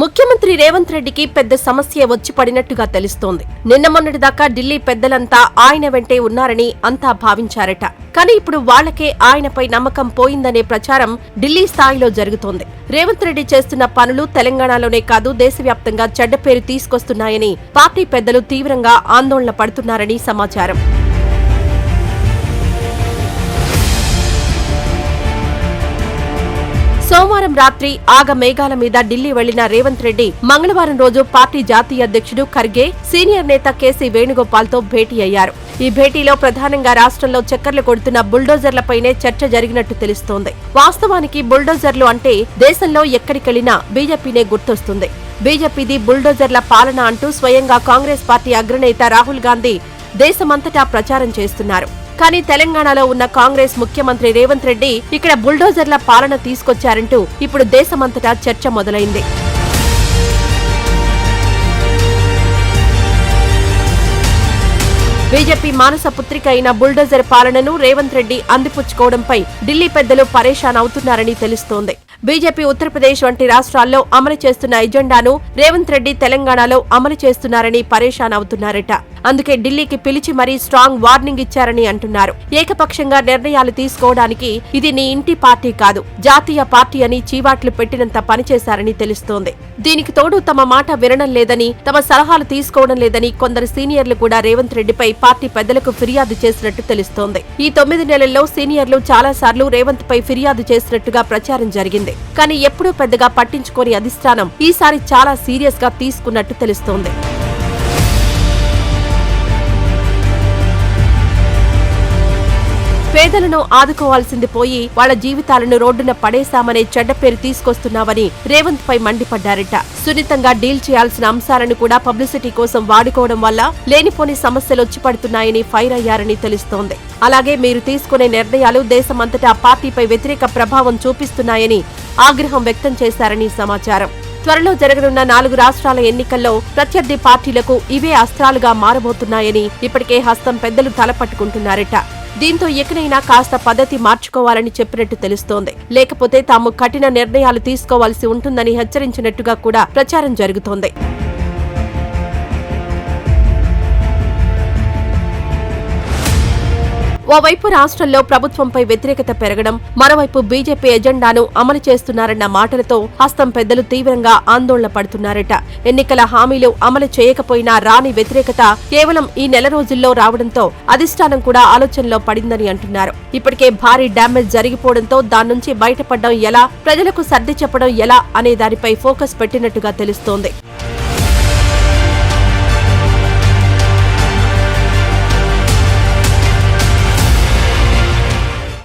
ముఖ్యమంత్రి రేవంత్ రెడ్డికి పెద్ద సమస్య వచ్చి పడినట్టుగా తెలుస్తోంది. నిన్న మొన్నటిదాకా ఢిల్లీ పెద్దలంతా ఆయన వెంటే ఉన్నారని అంతా భావించారట. కానీ ఇప్పుడు వాళ్ళకే ఆయనపై నమ్మకం పోయిందనే ప్రచారం ఢిల్లీ స్థాయిలో జరుగుతోంది. రేవంత్ రెడ్డి చేస్తున్న పనులు తెలంగాణలోనే కాదు దేశవ్యాప్తంగా చెడ్డ పేరు తీసుకొస్తున్నాయని పార్టీ పెద్దలు తీవ్రంగా ఆందోళన పడుతున్నారని సమాచారం. సోమవారం రాత్రి ఆగ మేఘాల మీద ఢిల్లీ వెళ్ళిన రేవంత్ రెడ్డి మంగళవారం రోజు పార్టీ జాతీయ అధ్యక్షుడు ఖర్గే సీనియర్ నేత కేసీ వేణుగోపాల్తో భేటీ అయ్యారు. ఈ భేటీలో ప్రధానంగా రాష్ట్రంలో చక్కర్లు కొడుతున్న బుల్డోజర్లపైనే చర్చ జరిగినట్టు తెలుస్తోంది. వాస్తవానికి బుల్డోజర్లు అంటే దేశంలో ఎక్కడికెళ్ళినా బీజేపీనే గుర్తొస్తుంది. బీజేపీది బుల్డోజర్ల పాలన అంటూ స్వయంగా కాంగ్రెస్ పార్టీ అగ్రనేత రాహుల్ గాంధీ దేశమంతటా ప్రచారం చేస్తున్నారు. కానీ తెలంగాణలో ఉన్న కాంగ్రెస్ ముఖ్యమంత్రి రేవంత్ రెడ్డి ఇక్కడ బుల్డోజర్ల పాలన తీసుకొచ్చారంటూ ఇప్పుడు దేశమంతటా చర్చ మొదలైంది. బీజేపీ మానస పుత్రిక అయిన బుల్డోజర్ పాలనను రేవంత్ రెడ్డి అందిపుచ్చుకోవడంపై ఢిల్లీ పెద్దలు పరేషాన్ అవుతున్నారని తెలుస్తోంది. బీజేపీ ఉత్తరప్రదేశ్ వంటి రాష్ట్రాల్లో అమలు చేస్తున్న ఎజెండాను రేవంత్ రెడ్డి తెలంగాణలో అమలు చేస్తున్నారని పరేషాన్ అవుతున్నారట. అందుకే ఢిల్లీకి పిలిచి మరీ స్ట్రాంగ్ వార్నింగ్ ఇచ్చారని అంటున్నారు. ఏకపక్షంగా నిర్ణయాలు తీసుకోవడానికి ఇది నీ ఇంటి పార్టీ కాదు జాతీయ పార్టీ అని చీవాట్లు పెట్టినంత పనిచేశారని తెలుస్తోంది. దీనికి తోడు తమ మాట వినడం లేదని తమ సలహాలు తీసుకోవడం లేదని కొందరు సీనియర్లు కూడా రేవంత్ రెడ్డిపై పార్టీ పెద్దలకు ఫిర్యాదు చేసినట్టు తెలుస్తోంది. ఈ తొమ్మిది నెలల్లో సీనియర్లు చాలా సార్లు రేవంత్ పై ఫిర్యాదు చేసినట్టుగా ప్రచారం జరిగింది. కానీ ఎప్పుడూ పెద్దగా పట్టించుకోని అధిష్టానం ఈసారి చాలా సీరియస్గా తీసుకున్నట్టు తెలుస్తోంది. పేదలను ఆదుకోవాల్సింది పోయి వాళ్ళ జీవితాలను రోడ్డున పడేశామనే చెడ్డ పేరు తీసుకొస్తున్నావని రేవంత్ పై మండిపడ్డారట. సున్నితంగా డీల్ చేయాల్సిన అంశాలను కూడా పబ్లిసిటీ కోసం వాడుకోవడం వల్ల లేనిపోని సమస్యలొచ్చి పడుతున్నాయని ఫైర్ అయ్యారని తెలుస్తోంది. అలాగే మీరు తీసుకునే నిర్ణయాలు దేశమంతటా పార్టీపై వ్యతిరేక ప్రభావం చూపిస్తున్నాయని ఆగ్రహం వ్యక్తం చేశారని సమాచారం. త్వరలో జరగనున్న నాలుగు రాష్ట్రాల ఎన్నికల్లో ప్రత్యర్థి పార్టీలకు ఇవే అస్త్రాలుగా మారబోతున్నాయని ఇప్పటికే హస్తం పెద్దలు తలపట్టుకుంటున్నారట. దీంతో ఎకనైనా కాస్త పద్ధతి మార్చుకోవాలని చెప్పినట్టు తెలుస్తోంది. లేకపోతే తాము కఠిన నిర్ణయాలు తీసుకోవాల్సి ఉంటుందని హెచ్చరించినట్టుగా కూడా ప్రచారం జరుగుతోంది. ఓవైపు రాష్ట్రంలో ప్రభుత్వంపై వ్యతిరేకత పెరగడం మరోవైపు బీజేపీ ఎజెండాను అమలు చేస్తున్నారన్న మాటలతో హస్తం పెద్దలు తీవ్రంగా ఆందోళన పడుతున్నారట. ఎన్నికల హామీలు అమలు చేయకపోయినా రాని వ్యతిరేకత కేవలం ఈ నెల రోజుల్లో రావడంతో అధిష్టానం కూడా ఆలోచనలో పడిందని అంటున్నారు. ఇప్పటికే భారీ డ్యామేజ్ జరిగిపోవడంతో దాని నుంచి బయటపడడం ఎలా ప్రజలకు సర్ది చెప్పడం ఎలా అనే దానిపై ఫోకస్ పెట్టినట్టుగా తెలుస్తోంది.